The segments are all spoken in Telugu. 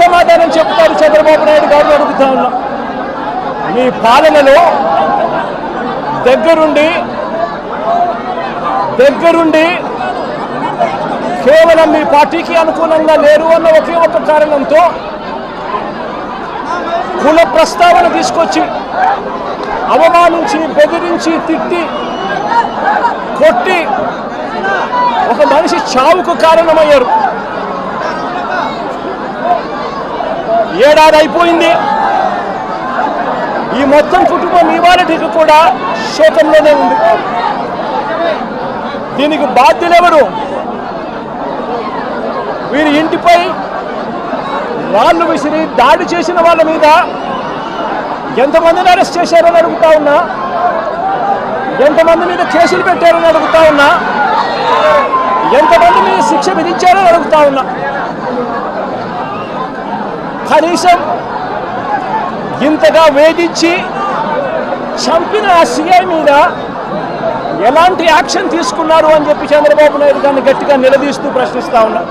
సమాధానం చెప్తారు చంద్రబాబు నాయుడు గారు అడుగుతా ఉన్నాం. మీ పాలనలో దగ్గరుండి దగ్గరుండి కేవలం మీ పార్టీకి అనుకూలంగా లేరు అన్న ఒకే ఒక కారణంతో కుల ప్రస్తావన తీసుకొచ్చి అవమానించి బెదిరించి తిట్టి కొట్టి ఒక మనిషి చావుకు కారణమయ్యారు. ఏడాది అయిపోయింది ఈ మొత్తం కుటుంబం ఇవాళకి కూడా శోకంలోనే ఉంది. దీనికి బాధ్యులెవరు? వీరి ఇంటిపై రాళ్ళు విసిరి దాడి చేసిన వాళ్ళ మీద ఎంతమందిని అరెస్ట్ చేశారని అడుగుతా ఉన్నా? ఎంతమంది మీద కేసులు పెట్టారని అడుగుతా ఉన్నా? ఎంతమంది మీద శిక్ష విధించారని అడుగుతా ఉన్నా? కనీసం ఇంతగా వేధించి చంపిన ఆ సీఐ మీద ఎలాంటి యాక్షన్ తీసుకున్నారు అని చెప్పి చంద్రబాబు నాయుడు గారిని గట్టిగా నిలదీస్తూ ప్రశ్నిస్తా ఉన్నా.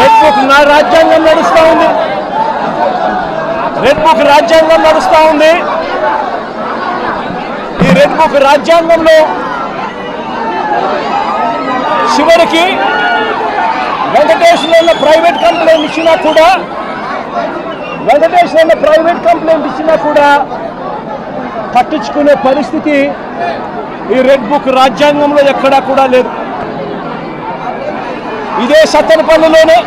రెడ్ బుక్ నా రాజ్యాంగం నడుస్తూ ఉంది. రెడ్ బుక్ రాజ్యాంగం నడుస్తూ ఉంది. ఈ రెడ్ బుక్ రాజ్యాంగంలో చివరికి వెంకటేశ్వర ప్రైవేట్ కంప్లైంట్ ఇచ్చినా కూడా వెంకటేశ్వరంలో ప్రైవేట్ కంప్లైంట్ ఇచ్చినా కూడా పట్టించుకునే పరిస్థితి ఈ రెడ్ బుక్ రాజ్యాంగంలో ఎక్కడా కూడా లేదు. ఇదే సత్తనపల్లిలోనే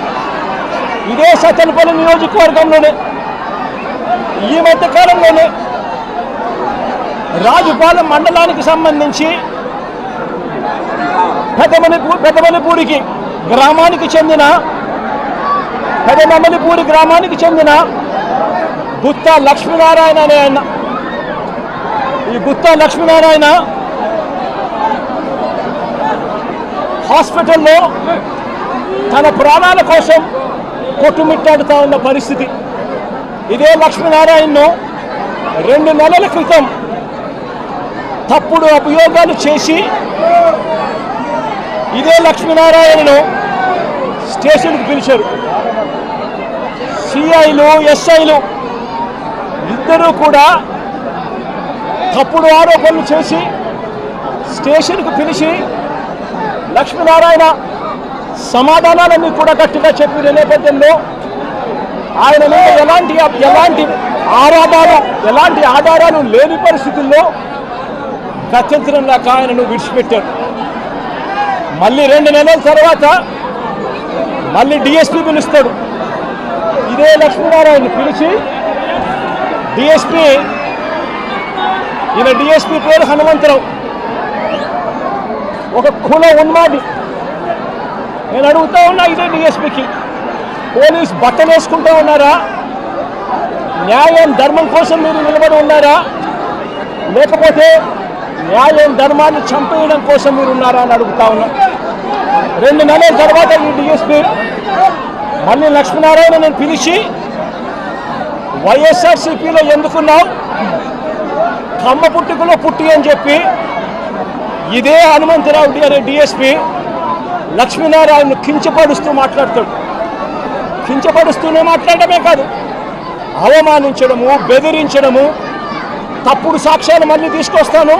ఇదే సత్తనపల్లి నియోజకవర్గంలోనే ఈ మధ్య కాలంలోనే రాజుపాలెం మండలానికి సంబంధించి పెద్దమణిపూ పెద్దమణిపూరికి గ్రామానికి చెందిన పెదమమలిపూరి గ్రామానికి చెందిన గుత్తా లక్ష్మీనారాయణ అనే ఆయన ఈ గుత్తా లక్ష్మీనారాయణ హాస్పిటల్లో తన ప్రాణాల కోసం కొట్టుమిట్టాడుతా ఉన్న పరిస్థితి. ఇదే లక్ష్మీనారాయణను రెండు నెలల క్రితం తప్పుడు అభియోగాలు చేసి ఇదే లక్ష్మీనారాయణను స్టేషన్కి పిలిచారు. సిఐలు ఎస్ఐలు ఇద్దరూ కూడా తప్పుడు ఆరోపణలు చేసి స్టేషన్కు పిలిచి లక్ష్మీనారాయణ సమాధానాలన్నీ కూడా గట్టిగా చెప్పిన నేపథ్యంలో ఆయన మీద ఎలాంటి ఎలాంటి ఆరాధాలు ఎలాంటి ఆధారాలు లేని పరిస్థితుల్లో గత్యంతరం లేక ఆయనను విడిచిపెట్టారు. మళ్ళీ రెండు నెలల తర్వాత మళ్ళీ డిఎస్పీ పిలుస్తాడు. ఇదే లక్ష్మీనారాయణ పిలిచి డిఎస్పీ ఈయన డిఎస్పీ పేరు హనుమంతరావు. ఒక కుల ఉన్మాది. నేను అడుగుతా ఉన్నా ఇదే డిఎస్పీకి పోలీస్ బట్టలు వేసుకుంటూ ఉన్నారా? న్యాయం ధర్మం కోసం మీరు నిలబడి ఉన్నారా? లేకపోతే న్యాయం ధర్మాన్ని చంపేయడం కోసం మీరు ఉన్నారా అని అడుగుతా ఉన్నా. రెండు నెలల తర్వాత ఈ డిఎస్పీ మళ్ళీ లక్ష్మీనారాయణ నేను పిలిచి వైఎస్ఆర్సీపీలో ఎందుకున్నావు? కమ్మ పుట్టుకలో పుట్టి అని చెప్పి ఇదే హనుమంతరావు డి- అనే డిఎస్పీ లక్ష్మీనారాయణను కించపరుస్తూ మాట్లాడతాడు. కించపరుస్తూనే మాట్లాడమే కాదు అవమానించడము బెదిరించడము తప్పుడు సాక్ష్యాలు మళ్ళీ తీసుకొస్తాను.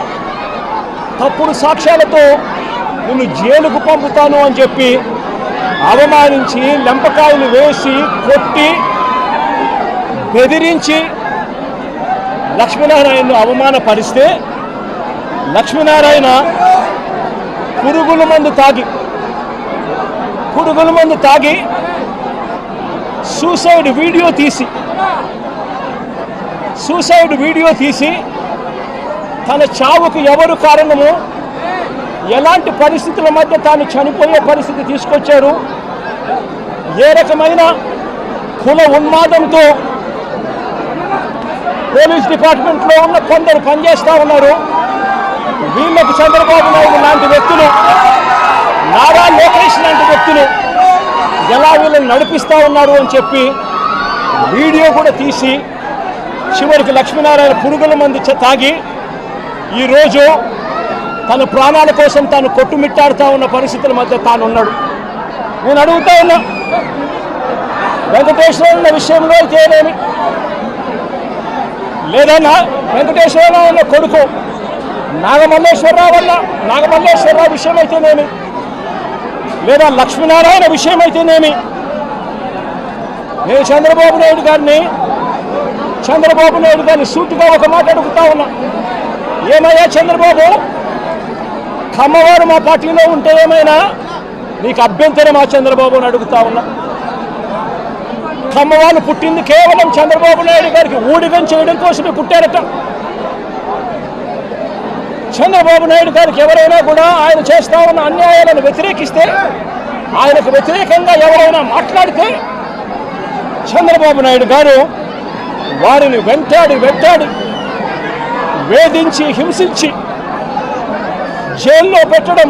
తప్పుడు సాక్ష్యాలతో నిన్ను జైలుకు పంపుతాను అని చెప్పి అవమానించి లెంపకాయలు వేసి కొట్టి బెదిరించి లక్ష్మీనారాయణను అవమానపరిస్తే లక్ష్మీనారాయణ పురుగుల మందు తాగి పురుగుల మందు తాగి సూసైడ్ వీడియో తీసి సూసైడ్ వీడియో తీసి తన చావుకు ఎవరు కారణము ఎలాంటి పరిస్థితుల మధ్య తాను చనిపోయే పరిస్థితి తీసుకొచ్చారు? ఏ రకమైన కుల ఉన్మాదంతో పోలీస్ డిపార్ట్మెంట్లో ఉన్న కొందరు పనిచేస్తూ ఉన్నారు. వీళ్ళకు చంద్రబాబు నాయుడు లాంటి వ్యక్తులు నారా లోకేష్ లాంటి వ్యక్తులు ఎలా వీళ్ళని నడిపిస్తూ ఉన్నారు అని చెప్పి వీడియో కూడా తీసి చివరికి లక్ష్మీనారాయణ పురుగుల మంది తాగి ఈరోజు తన ప్రాణాల కోసం తాను కొట్టుమిట్టాడుతూ ఉన్న పరిస్థితుల మధ్య తాను ఉన్నాడు నేను అడుగుతా ఉన్నా వెంకటేశ్వర విషయంలో అయితేనేమి లేదన్నా వెంకటేశ్వరరావు అన్న కొడుకు నాగమల్లేశ్వరరావు అన్న నాగమల్లేశ్వరరావు విషయం అయితేనేమి లేదా లక్ష్మీనారాయణ విషయం అయితేనేమి నేను చంద్రబాబు నాయుడు గారిని చంద్రబాబు నాయుడు గారిని సూటిగా ఒక మాట అడుగుతా ఉన్నా. ఏమయ్యా చంద్రబాబు? కమ్మవారు మా పార్టీలో ఉంటే ఏమైనా నీకు అభ్యంతరమా చంద్రబాబు అని అడుగుతా ఉన్నా. కమ్మవాళ్ళు పుట్టింది కేవలం చంద్రబాబు నాయుడు గారికి ఊడిగం చేయడం కోసమే పుట్టారట. చంద్రబాబు నాయుడు గారికి ఎవరైనా కూడా ఆయన చేస్తా ఉన్న అన్యాయాలను వ్యతిరేకిస్తే ఆయనకు వ్యతిరేకంగా ఎవరైనా మాట్లాడితే చంద్రబాబు నాయుడు గారు వారిని వెంటాడి వెంటాడి వేధించి హింసించి జైల్లో పెట్టడం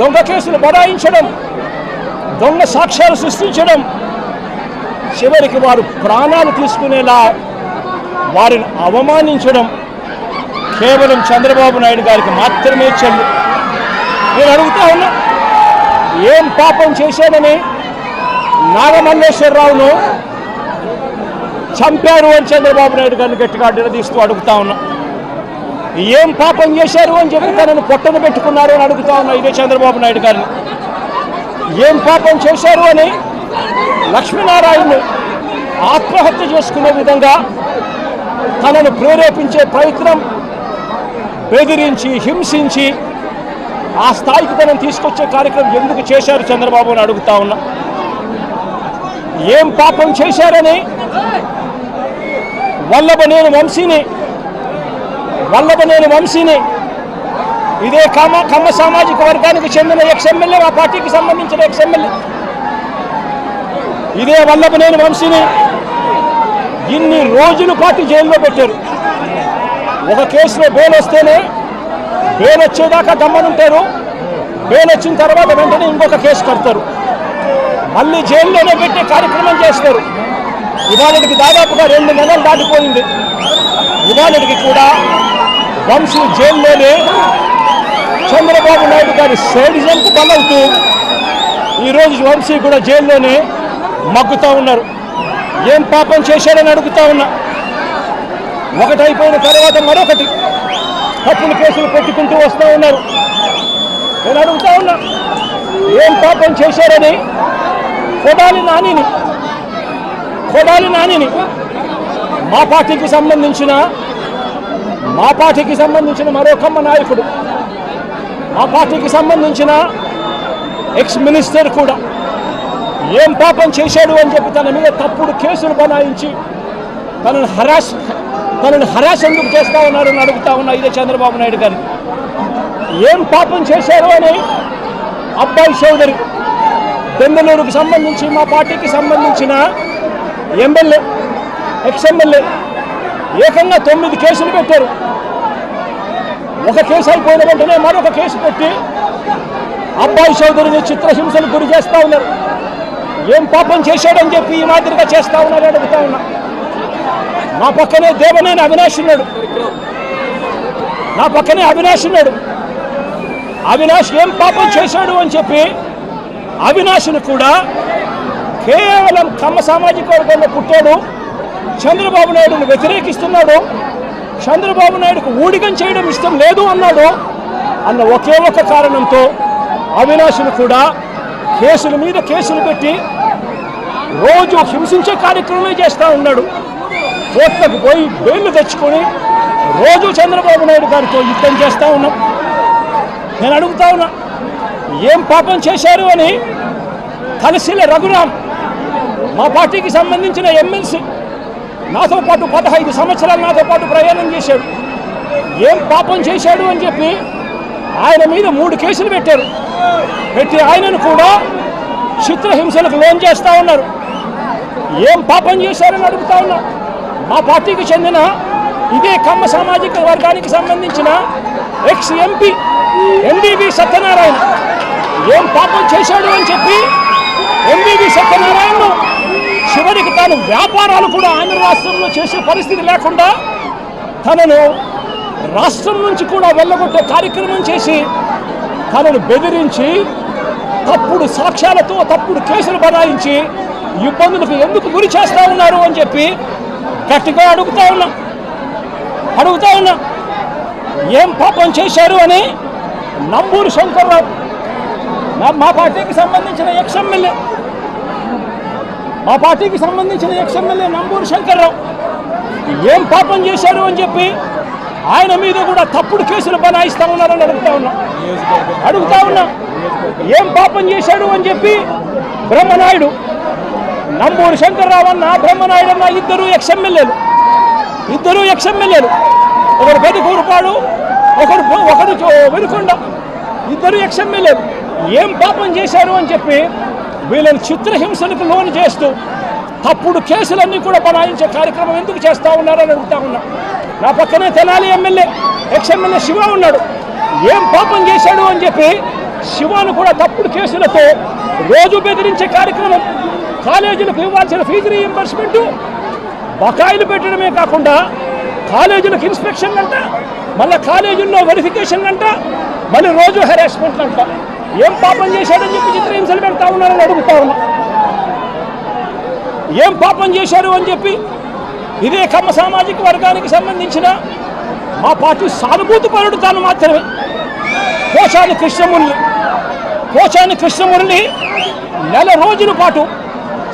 దొంగ కేసులు బడాయించడం దొంగ సాక్ష్యాలు సృష్టించడం చివరికి వారు ప్రాణాలు తీసుకునేలా వారిని అవమానించడం కేవలం చంద్రబాబు నాయుడు గారికి మాత్రమే చెల్లు. నేను అడుగుతా ఉన్నా ఏం పాపం చేశాడని నాగమల్లేశ్వరరావును చంపారు అని చంద్రబాబు నాయుడు గారిని గట్టిగా నిలదీస్తూ అడుగుతా ఉన్నా. ఏం పాపం చేశారు అని చెప్పి తనను పొట్టను పెట్టుకున్నారు అని అడుగుతా ఉన్నా ఇదే చంద్రబాబు నాయుడు గారిని. ఏం పాపం చేశారు అని లక్ష్మీనారాయణను ఆత్మహత్య చేసుకునే విధంగా తనను ప్రేరేపించే ప్రయత్నం బెదిరించి హింసించి ఆ స్థాయికి తనను తీసుకొచ్చే కార్యక్రమం ఎందుకు చేశారు చంద్రబాబు అని అడుగుతా ఉన్నా. ఏం పాపం చేశారని వల్లభనేని వంశీని వల్లభనేని వంశీని. ఇదే కమ్మ కమ్మ సామాజిక వర్గానికి చెందిన ఎక్స్ఎమ్మెల్యే ఆ మా పార్టీకి సంబంధించిన ఎక్స్ఎమ్మెల్యే ఇదే వల్లభనేని వంశీని ఇన్ని రోజుల పాటు జైల్లో పెట్టారు. ఒక కేసులో బెయిల్ వస్తేనే బెయిల్ వచ్చేదాకా దమ్మనుంటారు. బెయిల్ వచ్చిన తర్వాత వెంటనే ఇంకొక కేసు కడతారు. మళ్ళీ జైల్లోనే పెట్టే కార్యక్రమం చేస్తారు. ఇవాళకి దాదాపుగా రెండు నెలలు దాటిపోయింది. ఇవాళకి కూడా వంశీ జైల్లోనే చంద్రబాబు నాయుడు గారి సైడిజంకు బలవుతూ ఈరోజు వంశీ కూడా జైల్లోనే మగ్గుతూ ఉన్నారు. ఏం పాపం చేశారని అడుగుతా ఉన్నా. ఒకటైపోయిన తర్వాత మరొకటి తప్పులు కేసులు పెట్టుకుంటూ వస్తూ ఉన్నారు. నేను అడుగుతా ఉన్నా ఏం పాపం చేశారని కొడాలి నానిని కొడాలి నానిని మా పార్టీకి సంబంధించిన మా పార్టీకి సంబంధించిన మరో కమ్మ నాయకుడు. మా పార్టీకి సంబంధించిన ఎక్స్ మినిస్టర్ కూడా. ఏం పాపం చేశాడు అని చెప్పి తన మీద తప్పుడు కేసులు బనాయించి తనను హరాస్ తనను హరాస్ ఎందుకు చేస్తా ఉన్నారని అడుగుతా ఉన్నా ఇదే చంద్రబాబు నాయుడు గారు. ఏం పాపం చేశారు అని అబ్బాయి చౌదరి బెంగళూరుకు సంబంధించి మా పార్టీకి సంబంధించిన ఎమ్మెల్యే ఎక్స్ ఎమ్మెల్యే ఏకంగా తొమ్మిది కేసులు పెట్టారు. ఒక కేసు అయిపోయిన వెంటనే మరొక కేసు పెట్టి అబ్బాయి చౌదరిని చిత్రహింసలు గురి చేస్తా ఉన్నారు. ఏం పాపం చేశాడని చెప్పి ఈ మాదిరిగా చేస్తా ఉన్నారు అడుగుతా ఉన్నా. నా పక్కనే దేవనేని అవినాష్ ఉన్నాడు. నా పక్కనే అవినాష్ ఉన్నాడు. అవినాష్ ఏం పాపం చేశాడు అని చెప్పి అవినాష్ను కూడా కేవలం కమ్మ సామాజిక వర్గంలో పుట్టాడు. చంద్రబాబు నాయుడును వ్యతిరేకిస్తున్నాడు చంద్రబాబు నాయుడుకు ఊడిగం చేయడం ఇష్టం లేదు అన్నాడు అన్న ఒకే ఒక కారణంతో అవినాశులు కూడా కేసుల మీద కేసులు పెట్టి రోజు హింసించే కార్యక్రమమే చేస్తూ ఉన్నాడు. కోట్లకు పోయి బెయిల్ తెచ్చుకొని రోజు చంద్రబాబు నాయుడు గారితో యుద్ధం చేస్తూ ఉన్నాం. నేను అడుగుతా ఉన్నా ఏం పాపం చేశారు అని తలసిల రఘురామ్ మా పార్టీకి సంబంధించిన ఎమ్మెల్సీ నాతో పాటు పదహైదు సంవత్సరాలు నాతో పాటు ప్రయాణం చేశాడు. ఏం పాపం చేశాడు అని చెప్పి ఆయన మీద మూడు కేసులు పెట్టారు. పెట్టి ఆయనను కూడా చిత్రహింసలకు లోన్ చేస్తా ఉన్నారు. ఏం పాపం చేశారని అడుగుతా ఉన్నా. మా పార్టీకి చెందిన ఇదే కమ్మ సామాజిక వర్గానికి సంబంధించిన ఎక్స్ ఎంపీ ఎంబీబీ సత్యనారాయణ. ఏం పాపం చేశాడు అని చెప్పి ఎంబీబీ సత్యనారాయణను చివరికి తాను వ్యాపారాలు కూడా ఆంధ్ర రాష్ట్రంలో చేసే పరిస్థితి లేకుండా తనను రాష్ట్రం నుంచి కూడా వెళ్ళగొట్టే కార్యక్రమం చేసి తనను బెదిరించి తప్పుడు సాక్ష్యాలతో తప్పుడు కేసులు బనాయించి ఇబ్బందులకు ఎందుకు గురి చేస్తా ఉన్నారు అని చెప్పి గట్టిగా అడుగుతా ఉన్నా. అడుగుతా ఉన్నా. ఏం పాపం చేశారు అని నంబూరు శంకర్రావు. మా పార్టీకి సంబంధించిన ఎక్స్ ఎమ్మెల్యే మా పార్టీకి సంబంధించిన ఎక్స్ ఎమ్మెల్యే నంబూరు శంకర్రావు ఏం పాపం చేశారు? అని చెప్పి ఆయన మీద కూడా తప్పుడు కేసులు బనాయిస్తా ఉన్నారని అడుగుతా ఉన్నా. అడుగుతా ఉన్నా ఏం పాపం చేశాడు అని చెప్పి బ్రహ్మనాయుడు నంబూరు శంకర్రావు అన్న బ్రహ్మనాయుడు అన్న ఇద్దరు ఎక్స్ ఎమ్మెల్యేలు ఇద్దరు ఎక్స్ ఎమ్మెల్యేలు ఒకరు పెదకూరుపాడు ఒకరు ఒకరు చో- వెనుకొండ ఇద్దరు ఎక్స్ ఎమ్మెల్యేలు ఏం పాపం చేశారు? అని చెప్పి వీళ్ళని చిత్రహింసలకు లోను చేస్తూ తప్పుడు కేసులన్నీ కూడా బనాయించే కార్యక్రమం ఎందుకు చేస్తూ ఉన్నారని అడుగుతా ఉన్నా. నా పక్కనే Tenali MLA ex MLA Shiva ఉన్నాడు. ఏం పాపం చేశాడు అని చెప్పి శివాను కూడా తప్పుడు కేసులతో రోజు బెదిరించే కార్యక్రమం. కాలేజీలకు ఇవ్వాల్సిన ఫీజు రీఎంబర్స్మెంట్ బకాయిలు పెట్టడమే కాకుండా కాలేజీలకు ఇన్స్పెక్షన్ అంట మళ్ళీ కాలేజీల్లో వెరిఫికేషన్ అంట మళ్ళీ రోజు హెరాస్మెంట్ అంట. ఏం పాపం చేశాడని చెప్పి చిత్రహింసలు పెడతా ఉన్నారని అడుగుతా ఉన్నా. ఏం పాపం చేశారు అని చెప్పి ఇదే కమ్మ సామాజిక వర్గానికి సంబంధించిన మా పార్టీ సానుభూతి పరుడు తాను మాత్రమే. కోశాని కృష్ణమురళి కోశాని కృష్ణమురళి నెల రోజుల పాటు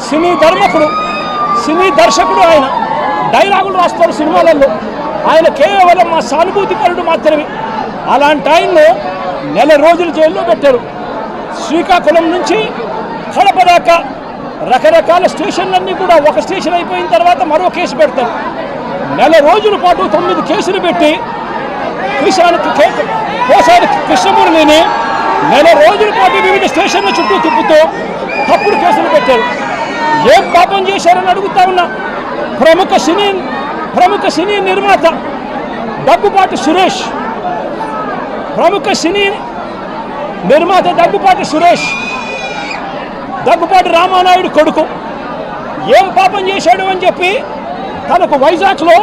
సినీ ధర్మకుడు సినీ దర్శకుడు ఆయన డైలాగులు రాస్తారు సినిమాలలో. ఆయన కేవలం మా సానుభూతి పరుడు మాత్రమే. అలాంటి ఆయన్ను నెల రోజులు జైల్లో పెట్టారు. శ్రీకాకుళం నుంచి కడప దాకా రకరకాల స్టేషన్లన్నీ కూడా ఒక స్టేషన్ అయిపోయిన తర్వాత మరో కేసు పెడతారు. నెల రోజుల పాటు తొమ్మిది కేసులు పెట్టి కిషానికి కోసారి కృష్ణమురళిని నెల రోజుల పాటు వివిధ స్టేషన్ల చుట్టూ తిప్పుతూ తప్పుడు కేసులు పెట్టారు. ఏం పాపం చేశారని అడుగుతా ఉన్నా. ప్రముఖ సినీ ప్రముఖ సినీ నిర్మాత దగ్గుపాటి సురేష్ ప్రముఖ సినీ నిర్మాత దగ్గుపాటి సురేష్ దగ్గుపాటి రామానాయుడు కొడుకు. ఏం పాపం చేశాడు అని చెప్పి తనకు వైజాగ్లో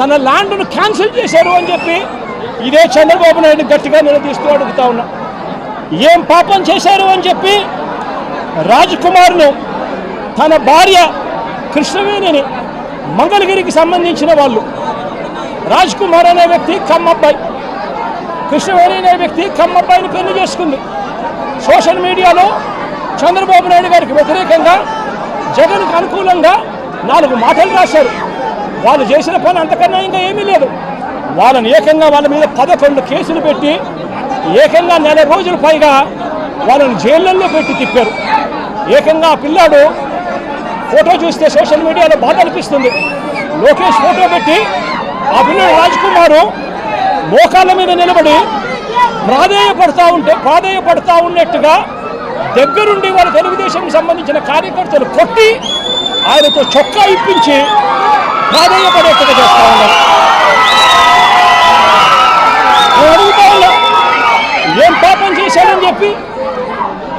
తన ల్యాండ్ను క్యాన్సిల్ చేశారు అని చెప్పి ఇదే చంద్రబాబు నాయుడు గట్టిగా నిలదీస్తూ అడుగుతా ఉన్నా. ఏం పాపం చేశారు అని చెప్పి రాజ్కుమార్ను తన భార్య కృష్ణవేణిని మంగళగిరికి సంబంధించిన వాళ్ళు రాజ్ కుమార్ అనే వ్యక్తి కమ్మబ్బాయి కృష్ణవేణి అనే వ్యక్తి కమ్మబ్బాయిని పెళ్ళి చేసుకుంది. సోషల్ మీడియాలో చంద్రబాబు నాయుడు గారికి వ్యతిరేకంగా జగన్కు అనుకూలంగా నాలుగు మాటలు రాశారు. వాళ్ళు చేసిన పని అంతకన్నా ఇంకా ఏమీ లేదు. వాళ్ళని ఏకంగా వాళ్ళ మీద పదకొండు కేసులు పెట్టి ఏకంగా నెల రోజుల పైగా వాళ్ళని జైళ్ళల్లో పెట్టి తిప్పారు. ఏకంగా ఆ పిల్లాడు ఫోటో చూస్తే సోషల్ మీడియాలో బాధ అనిపిస్తుంది. లోకేష్ ఫోటో పెట్టి ఆ పిల్లడు రాజ్కుమారు మోకాళ్ళ మీద నిలబడి ప్రాధేయపడతా ఉంటే ప్రాధేయపడతా ఉన్నట్టుగా దగ్గరుండి వాళ్ళ తెలుగుదేశం సంబంధించిన కార్యకర్తలు కొట్టి ఆయనతో చొక్కా ఇప్పించి ప్రాధేయపడేట్టుగా చేస్తా ఉన్నారు. ఏం పాపం చేశాడని చెప్పి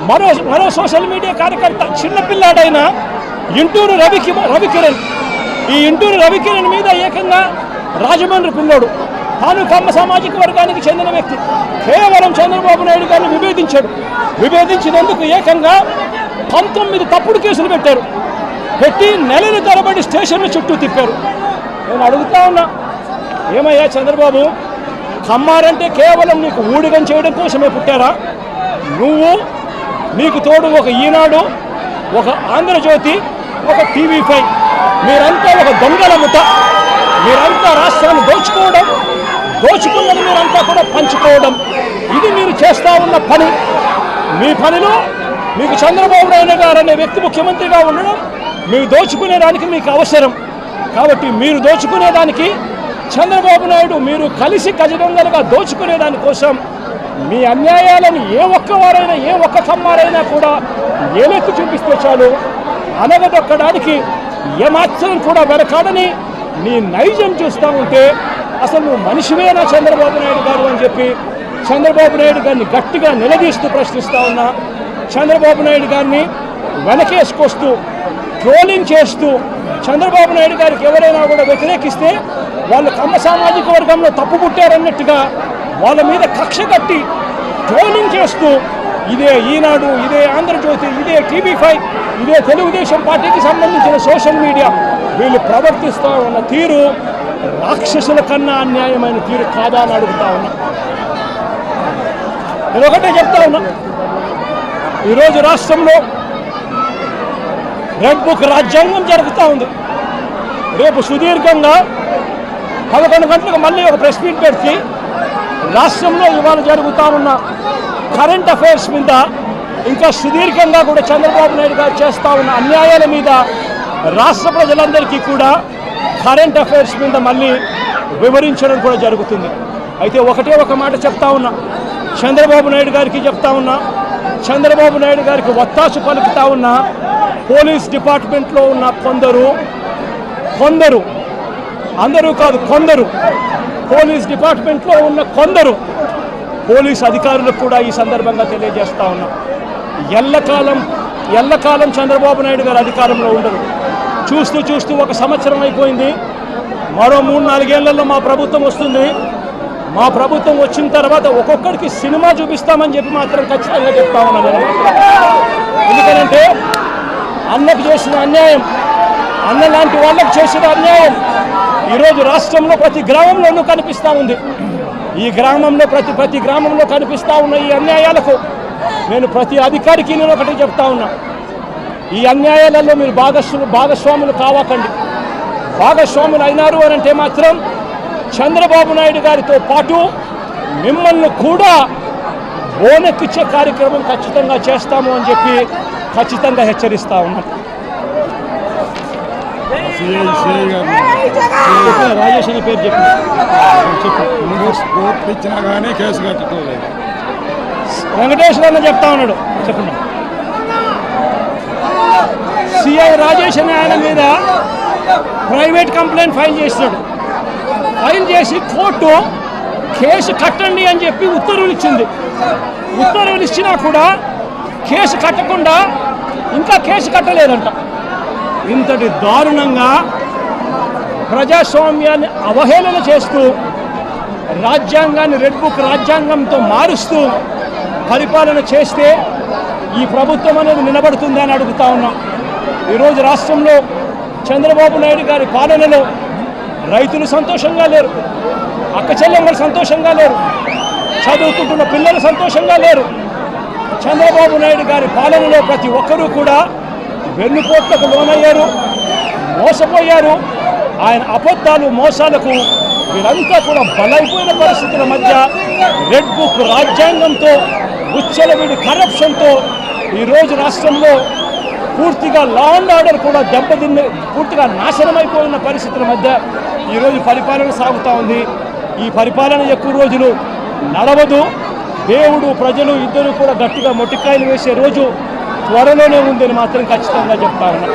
మరో మరో సోషల్ మీడియా కార్యకర్త చిన్నపిల్లాడైన ఇంటూరు రవికి రవికిరణ్. ఈ ఇంటూరు రవికిరణ్ మీద ఏకంగా రాజమండ్రి పిల్లోడు. తాను కమ్మ సామాజిక వర్గానికి చెందిన వ్యక్తి. కేవలం చంద్రబాబు నాయుడు గారిని విభేదించాడు. విభేదించినందుకు ఏకంగా పంతొమ్మిది తప్పుడు కేసులు పెట్టారు. పెట్టి నెలల తరబడి స్టేషన్ల చుట్టూ తిప్పారు. నేను అడుగుతా ఉన్నా ఏమయ్యా చంద్రబాబు కమ్మారంటే కేవలం నీకు ఊడిగం చేయడం కోసమే పుట్టారా? నువ్వు నీకు తోడు ఒక ఈనాడు ఒక ఆంధ్రజ్యోతి ఒక టీవీ ఫైవ్. మీరంతా ఒక దొంగల ముఠ. మీరంతా రాష్ట్రాన్ని దోచుకోవడం దోచుకున్నది మీరంతా కూడా పంచుకోవడం. ఇది మీరు చేస్తా ఉన్న పని. మీ పనిలో మీకు చంద్రబాబు నాయుడు గారు అనే వ్యక్తి ముఖ్యమంత్రిగా ఉండడం మీరు దోచుకునేదానికి మీకు అవసరం. కాబట్టి మీరు దోచుకునేదానికి చంద్రబాబు నాయుడు మీరు కలిసి గజదొంగలుగా దోచుకునే దానికోసం మీ అన్యాయాలను ఏ ఒక్కవారైనా ఏ ఒక్క కమ్మారైనా కూడా ఏలెత్తి చూపిస్తే చాలు. అనగదొక్కడానికి ఏమాత్రం కూడా వెనకాడని నీ నైజం చూస్తూ ఉంటే అసలు నువ్వు మనిషివేనా చంద్రబాబు నాయుడు గారు అని చెప్పి చంద్రబాబు నాయుడు గారిని గట్టిగా నిలదీస్తూ ప్రశ్నిస్తా ఉన్నా. చంద్రబాబు నాయుడు గారిని వెనకేసుకొస్తూ ట్రోలింగ్ చేస్తూ చంద్రబాబు నాయుడు గారికి ఎవరైనా కూడా వ్యతిరేకిస్తే వాళ్ళు కమ్మ సామాజిక వర్గంలో తప్పు పుట్టారన్నట్టుగా వాళ్ళ మీద కక్ష కట్టి ట్రోలింగ్ చేస్తూ ఇదే ఈనాడు ఇదే ఆంధ్రజ్యోతి ఇదే టీవీ ఫైవ్ ఇదే తెలుగుదేశం పార్టీకి సంబంధించిన సోషల్ మీడియా వీళ్ళు ప్రవర్తిస్తూ ఉన్న తీరు రాక్షసుల కన్నా అన్యాయమైన తీరు కాదా అని అడుగుతా ఉన్నా. నేను ఒకటే చెప్తా ఉన్నా. ఈరోజు రాష్ట్రంలో రెడ్ బుక్ రాజ్యాంగం జరుగుతూ ఉంది. రేపు సుదీర్ఘంగా పదకొండు గంటలకు మళ్ళీ ఒక ప్రెస్ మీట్ పెట్టి రాష్ట్రంలో ఇవాళ జరుగుతూ ఉన్న కరెంట్ అఫైర్స్ మీద ఇంకా సుదీర్ఘంగా కూడా చంద్రబాబు నాయుడు గారు చేస్తూ ఉన్న అన్యాయాల మీద రాష్ట్ర ప్రజలందరికీ కూడా కరెంట్ అఫైర్స్ మీద మళ్ళీ వివరించడం కూడా జరుగుతుంది. అయితే ఒకటే ఒక మాట చెప్తా ఉన్నా. చంద్రబాబు నాయుడు గారికి చెప్తా ఉన్నా. చంద్రబాబు నాయుడు గారికి ఒత్తాసు పలుకుతా ఉన్న. పోలీస్ డిపార్ట్మెంట్లో ఉన్న కొందరు కొందరు అందరూ కాదు కొందరు పోలీస్ డిపార్ట్మెంట్లో ఉన్న కొందరు పోలీస్ అధికారులకు కూడా ఈ సందర్భంగా తెలియజేస్తా ఉన్నా. ఎల్లకాలం ఎల్లకాలం చంద్రబాబు నాయుడు గారు అధికారంలో ఉండరు. చూస్తూ చూస్తూ ఒక సంవత్సరం అయిపోయింది. మరో మూడు నాలుగేళ్ళలో మా ప్రభుత్వం వస్తుంది. మా ప్రభుత్వం వచ్చిన తర్వాత ఒక్కొక్కడికి సినిమా చూపిస్తామని చెప్పి మాత్రం ఖచ్చితంగా చెప్తా ఉన్నాను ఎందుకంటే అన్నకు చేసిన అన్యాయం అన్న లాంటి వాళ్ళకు చేసిన అన్యాయం ఈరోజు రాష్ట్రంలో ప్రతి గ్రామంలోనూ కనిపిస్తూ ఉంది. ఈ గ్రామంలో ప్రతి ప్రతి గ్రామంలో కనిపిస్తూ ఉన్న ఈ అన్యాయాలకు నేను ప్రతి అధికారికి నేను ఒకటి చెప్తా ఉన్నా. ఈ అన్యాయాలలో మీరు భాగస్వాము భాగస్వాములు కావాకండి. భాగస్వాములు అయినారు అని అంటే మాత్రం చంద్రబాబు నాయుడు గారితో పాటు మిమ్మల్ని కూడా ఓనెక్కిచ్చే కార్యక్రమం ఖచ్చితంగా చేస్తాము అని చెప్పి ఖచ్చితంగా హెచ్చరిస్తా ఉన్నాం. సిఐ సిఐ గారు. చెప్పిన రాజేష్ అనే పేరు చెప్పి. చెప్పు వెంకటేశ్వర అన్న చెప్తా ఉన్నాడు. చెప్పండి సిఐ రాజేష్ అనే ఆయన మీద ప్రైవేట్ కంప్లైంట్ ఫైల్ చేస్తాడు ఫైల్ చేసి కోర్టు కేసు కట్టండి అని చెప్పి ఉత్తర్వులు ఇచ్చింది. ఉత్తర్వులు ఇచ్చినా కూడా కేసు కట్టకుండా ఇంకా కేసు కట్టలేదంట. ఇంతటి దారుణంగా ప్రజాస్వామ్యాన్ని అవహేళన చేస్తూ రాజ్యాంగాన్ని రెడ్ బుక్ రాజ్యాంగంతో మారుస్తూ పరిపాలన చేస్తే ఈ ప్రభుత్వం అనేది నిలబడుతుందా అని అడుగుతా ఉన్నాం. ఈరోజు రాష్ట్రంలో చంద్రబాబు నాయుడు గారి పాలనలో రైతులు సంతోషంగా లేరు. అక్క చెల్లెమ్మలు సంతోషంగా లేరు. చదువుకుంటున్న పిల్లలు సంతోషంగా లేరు. చంద్రబాబు నాయుడు గారి పాలనలో ప్రతి ఒక్కరూ కూడా వెన్నుపోట్లకు లోనయ్యారు మోసపోయారు. ఆయన అబద్ధాలు మోసాలకు వీరంతా కూడా బలైపోయిన పరిస్థితుల మధ్య రెడ్ బుక్ రాజ్యాంగంతో ఉచ్చలవిడి కరప్షన్తో ఈరోజు రాష్ట్రంలో పూర్తిగా లా అండ్ ఆర్డర్ కూడా దెబ్బతిన్న పూర్తిగా నాశనమైపోయిన పరిస్థితుల మధ్య ఈరోజు పరిపాలన సాగుతూ ఉంది. ఈ పరిపాలన ఎక్కువ రోజులు నడవదు. దేవుడు ప్రజలు ఇద్దరు కూడా గట్టిగా మొట్టికాయలు వేసే రోజు త్వరలోనే ఉందని మాత్రం ఖచ్చితంగా చెప్తాను